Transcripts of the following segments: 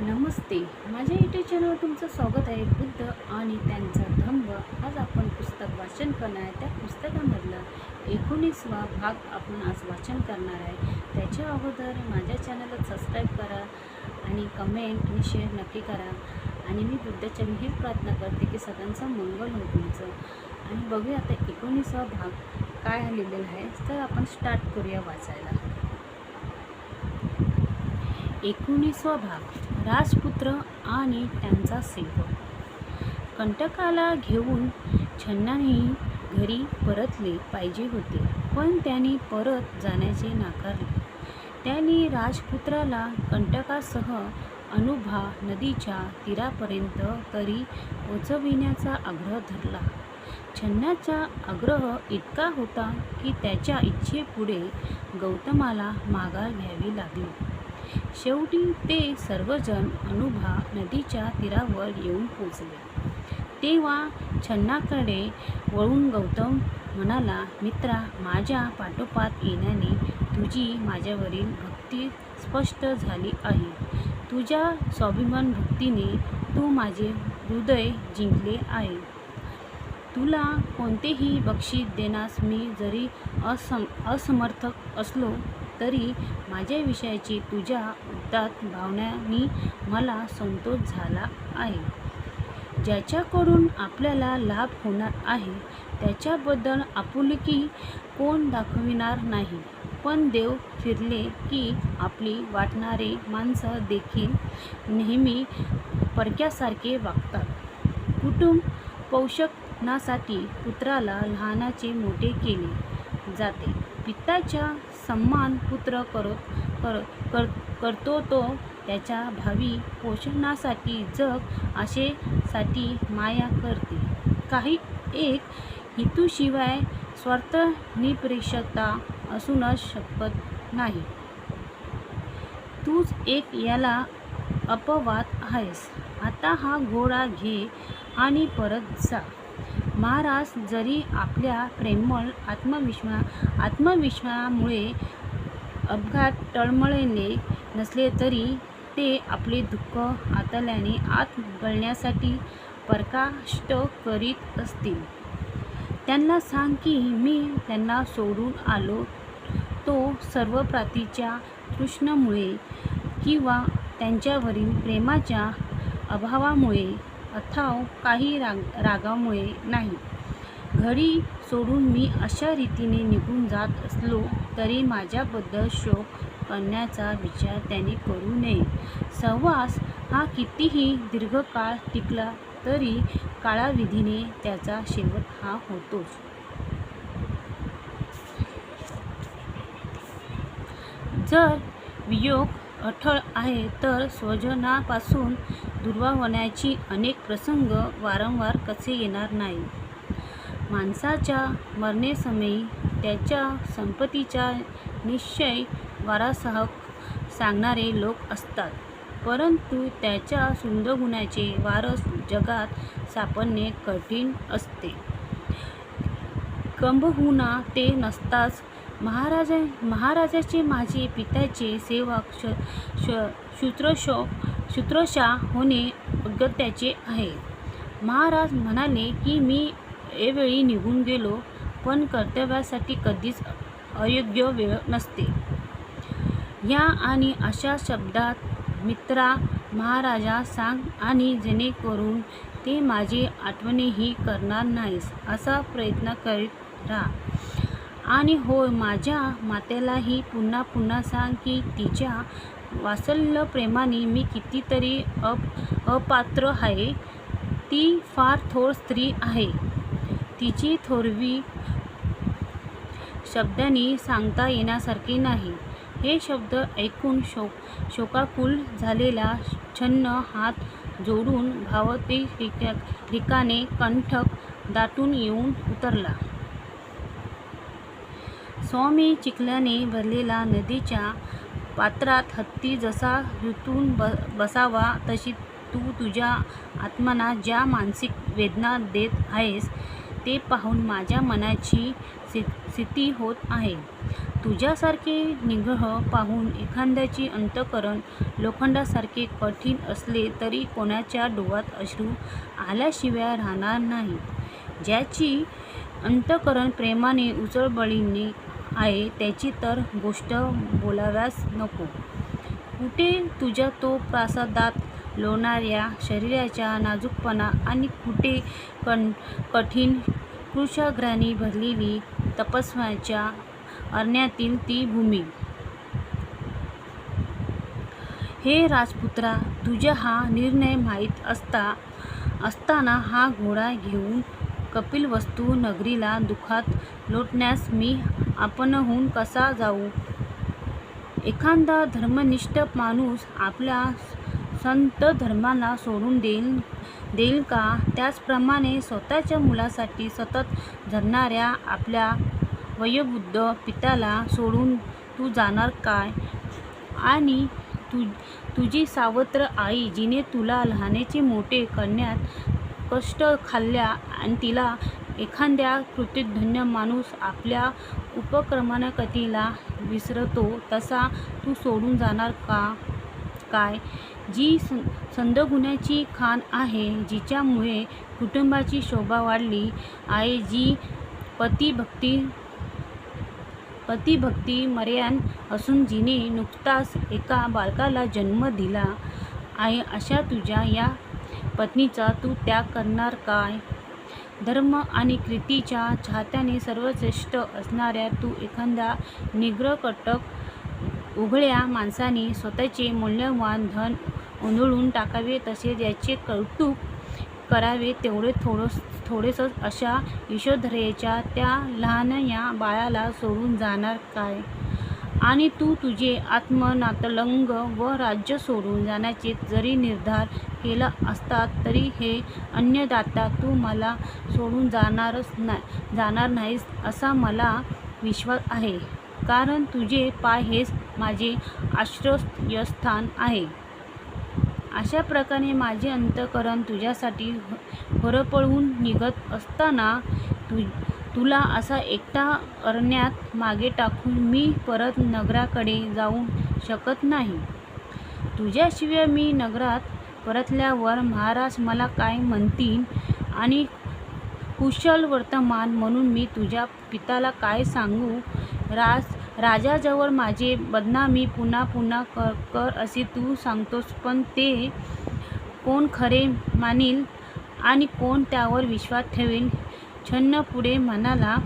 नमस्ते. माझ्या युट्यूब चॅनलवर तुमचं स्वागत आहे. बुद्ध आणि त्यांचा धम्म. आज आपण पुस्तक वाचन करणार आहे. त्या पुस्तकामधला एकोणीसवा भाग आपण आज वाचन करणार आहे. त्याच्या अगोदर माझ्या चॅनलला सबस्क्राईब करा आणि कमेंट आणि शेअर नक्की करा. आणि मी बुद्धाच्या ही प्रार्थना करते की सगळ्यांचं मंगल हो तुमचं. आणि बघूया आता एकोणीसवा भाग काय लिहिलेला आहे. तर आपण स्टार्ट करूया वाचायला. एकोणीसवा भाग. राजपुत्र आणि त्यांचा सेवक. कंटकाला घेऊन छन्नानेही घरी परतले पाहिजे होते पण त्यांनी परत जाण्याचे नाकारले. त्यांनी राजपुत्राला कंटकासह अनुभा नदीच्या तीरापर्यंत तरी पोचविण्याचा आग्रह धरला. छन्नाचा आग्रह इतका होता की त्याच्या इच्छेपुढे गौतमाला माघार घ्यावी लागली. शेवटी ते सर्वजण अनुभा नदीच्या तीरावर येऊन पोचले तेव्हा छन्नाकडे वळून गौतम म्हणाला मित्रा माझ्या पाठोपाठ येण्याने तुझी माझ्यावरील भक्ती स्पष्ट झाली आहे. तुझ्या स्वाभिमान भक्तीने तू माझे हृदय जिंकले आहे. तुला कोणतेही बक्षीस देण्यास मी जरी असम असमर्थक असलो तरी माझ्याविषयीची तुझ्या उद्दात भावनांनी मला संतोष झाला आहे. ज्याच्याकडून आपल्याला लाभ होणार आहे त्याच्याबद्दल आपुलकी कोण दाखविणार नाही. पण देव फिरले की आपली वाटणारे माणसं देखील नेहमी परक्यासारखे वागतात. कुटुंब पोषणासाठी पुत्राला लहानाचे मोठे केले जाते. पित्ताच्या सम्मान पुत्र करत कर कर करतो तो त्याच्या भावी पोषणासाठी जग आशेसाठी माया करते. काही एक हेतूशिवाय स्वार्थ निपरीक्षता असूनच शकत नाही. तूच एक याला अपवाद आहेस. आता हा घोडा घे आणि परत जा. महाराज जरी आपल्या प्रेमळ आत्मविश्वा आत्मविश्वामुळे अपघात टळमळले नसले तरी ते आपले दुःख आतल्याने आत गळण्यासाठी परकाष्ट करीत असतील. त्यांना सांग की मी त्यांना सोडून आलो. तो सर्व प्रातीच्या तृष्णेमुळे किंवा त्यांच्यावरील प्रेमाच्या अभावामुळे अथाव काही राग रागामुळे नाही. घरी सोडून मी अशा रीतीने निघून जात असलो तरी माझ्याबद्दल शोक करण्याचा विचार त्याने करू नये. सहवास हा कितीही दीर्घकाळ टिकला तरी काळाविधीने त्याचा शेवट हा होतोच. जर वियोग अठळ आहे तर स्वजनापासून दुर्वा होण्याची अनेक प्रसंग वारंवार कसे येणार नाही माणसाच्या मरणेसमयी त्याच्या संपत्तीचा निश्चय वारासह सांगणारे लोक असतात. परंतु त्याच्या सुंदर गुणाचे वारस जगात सापडणे कठीण असते. कंबहुना ते नसताच महाराजा महाराजाचे माझे पित्याचे सेवक श श शुत्रोषा शुश्रूषा होणे अगत्याचे आहे. महाराज म्हणाले की मी एवेळी निघून गेलो पण कर्तव्यासाठी कधीच अयोग्य वेळ नसते. ह्या आणि अशा शब्दात मित्रा महाराजा सांग आणि जेणेकरून ते माझी आठवणही करणार नाहीस असा प्रयत्न करीत राहा. आणि होय माझ्या मातेलाही पुन्हा पुन्हा सांग की तिच्या वासल्य प्रेमाने मी कितीतरी अप अपात्र आहे ती फार थोर स्त्री आहे. तिची थोरवी शब्दांनी सांगता येण्यासारखी नाही. हे शब्द ऐकून शोक शोकाकुल झालेला छन्न हात जोडून भावती रिका रिकाने कंठक दाटून येऊन उतरला. स्वामी चिखल्याने भरलेला नदीच्या पात्रात हत्ती जसा ऋतून ब बसावा तशी तू तुझ्या आत्माना ज्या मानसिक वेदना देत आहेस ते पाहून माझ्या मनाची सि स्थिती होत आहे. तुझ्यासारखे निग्रह पाहून एखाद्याचे अंतकरण लोखंडासारखे कठीण असले तरी कोणाच्या डोळ्यात अश्रू आल्याशिवाय राहणार नाही. ज्याची अंतकरण प्रेमाने उचळबळीने आहे त्याची तर गोष्ट बोलाव्यास नको. कुठे तुझ्या तो प्रासादात लोणाऱ्या शरीराच्या नाजूकपणा आणि कुठे कण कठीण कुशाग्राने भरलेली तपस्व्याच्या अरण्यातील ती भूमी. हे राजपुत्रा तुझा हा निर्णय माहीत असता असताना हा घोडा घेऊन कपिलवस्तू नगरीला दुःखात लोटण्यास मी आपणहून कसा जाऊ? एखादा धर्मनिष्ठ माणूस आपल्या संत धर्माला सोडून देईल देईल का? त्याचप्रमाणे स्वतःच्या मुलासाठी सतत झरणाऱ्या आपल्या वयोवृद्ध पित्याला सोडून तू जाणार काय? आणि तु तुझी सावत्र आई जिने तुला लहानाचे मोठे करण्यात कष्ट खाल्ल्या आणि तिला एखाद्या कृतघ्न माणूस आपल्या उपक्रमणकतीला विसरतो तसा तू सोडून जाणार का? काय? जी सद्गुणांची खाण आहे जिच्यामुळे कुटुंबाची शोभा वाढली आहे जी पतिभक्ती पतिभक्ती मर्यान असून जिने नुकताच एका बालकाला जन्म दिला आहे अशा तुझ्या या पत्नीचा तू त्याग करणार काय? धर्म आणि कृतीच्या चाहत्याने सर्वश्रेष्ठ असणाऱ्या तू एखाद्या निग्रहकटक उघड्या माणसाने स्वतःचे मूल्यवान धन उधळून टाकावे तसेच याचे कौतुक करावे तेवढे थोडं थोडेसच अशा यशोधरेच्या त्या लहान या बाळाला सोडून जाणार काय? आणि तू तुझे आत्मनातलंग व राज्य सोडून जाण्याचे जरी निर्धार केला असता तरी हे अन्नदाता तू मला सोडून जाणारच नाही जाणार नाहीस असा मला विश्वास आहे. कारण तुझे पाय हेच माझे आश्रयस्थान आहे. अशा प्रकारे माझे अंतकरण तुझ्यासाठी होरपळून निघत असताना तु तुला असा एकटा अरण्यात मागे टाकून मी परत नगराकडे जाऊ शकत नाही. तुझ्याशिवाय मी नगरात परतल्यावर महाराज मला काय म्हणतील? आणि कुशल वर्तमान म्हणून मी तुझ्या पित्याला काय सांगू? राज राजाजवळ माझे बदनामी पुन्हा पुन्हा कर कर असे तू सांगतोस पण ते कोण खरे मानील? आणि कोण त्यावर विश्वास ठेवेल? छन्न पुढे म्हणाला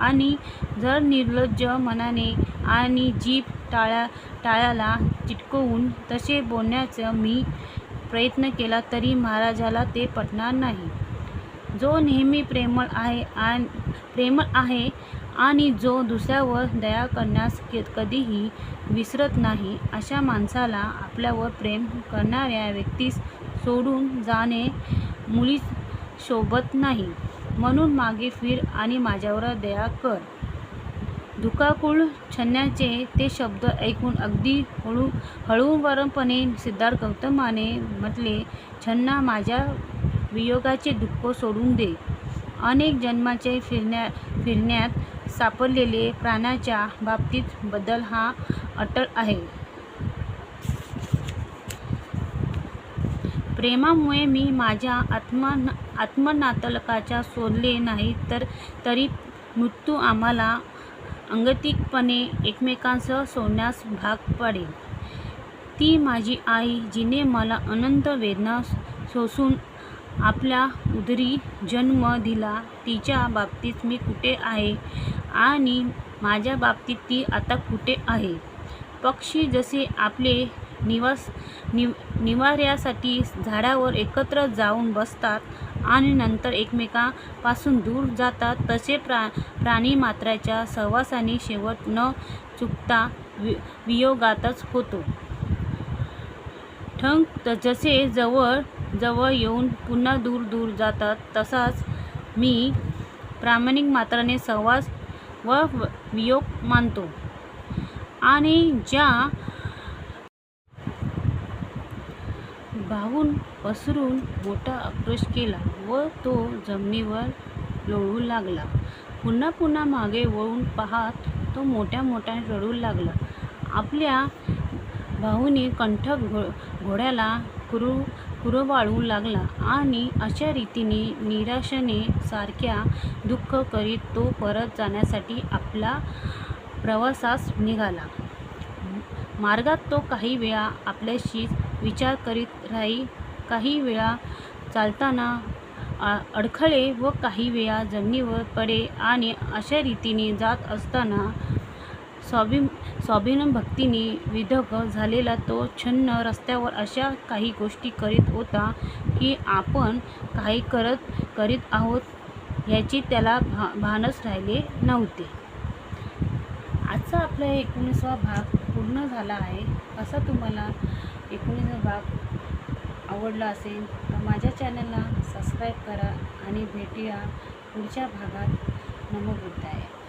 आणि जर निर्लज्ज मनाने आणि जीभ टाळ्या टाळ्याला चिटकवून तसे बोलण्याचं मी प्रयत्न केला तरी महाराजाला ते पटणार नाही. जो नेहमी प्रेमळ आहे आणि प्रेमळ आहे आणि जो दुसऱ्यावर दया करण्यास कधीही विसरत नाही अशा माणसाला आपल्यावर प्रेम करणाऱ्या व्यक्तीस सोडून जाणे मुळीच शोभत नाही. म्हणून मागे फिर आणि माझ्यावर दया कर. धुकाकूळ छन्याचे ते शब्द ऐकून अगदी हळू हळूवारपणे सिद्धार्थ गौतमाने म्हटले छन्ना माझ्या वियोगाचे दुःख सोडून दे. अनेक जन्माचे फिरण्या फिरण्यात सापडलेले प्राण्याच्या बाबतीत बदल हा अटळ आहे. प्रेमामुळे मी माझ्या आत्मा आत्मनातलकाच्या सोडले नाही तर तरी मृत्यू आम्हाला अंगतिकपणे एकमेकांसह सोडण्यास भाग पाडेल. ती माझी आई जिने मला अनंत वेदना सोसून आपल्या उदरी जन्म दिला. तिच्या बाबतीत मी कुठे आहे आणि माझ्या बाबतीत ती आता कुठे आहे? पक्षी जसे आपले निवास नि निवाऱ्यासाठी झाडावर एकत्र जाऊन बसतात आणि नंतर एकमेकापासून दूर जातात. तसे प्रा प्राणीमात्राच्या सहवासाने शेवट न चुकता वि वियोगातच होतो. ठंक जसे जवळ जवळ येऊन पुन्हा दूर दूर जातात तसाच मी प्रामाणिक मात्राने सहवास व वियोग मानतो. आणि ज्या भावून पसरून मोठा आक्रोश केला व तो जमिनीवर लोळू लागला. पुन्हा पुन्हा मागे वळून पाहत तो मोठ्या मोठ्याने रडू लागला. आपल्या भाऊने कंठ घो घोड्याला कुरू कुरवाळू लागला आणि अशा रीतीने निराशेने सारख्या दुःख करीत तो परत जाण्यासाठी आपला प्रवासास निघाला. मार्गात तो काही वेळा आपल्याशी विचार करीत राही. काही वेळा चालताना अडखळे व काही वेळा जमिनीवर पडे आणि अशा रीतीने जात असताना स्वाभिम स्वाभिन भक्तीने विधक झालेला तो छन्न रस्त्यावर अशा काही गोष्टी करीत होता की आपण काही करत करीत आहोत याची त्याला भा भानच राहिले नव्हते. आजचा आपला एकोणीसवा भाग पूर्ण झाला आहे. असा तुम्हाला एकोणीसवा भाग आवडला असेल तर माझ्या चॅनलला सबस्क्राईब करा आणि भेटूया पुढच्या भागात. नमो बुद्धाय.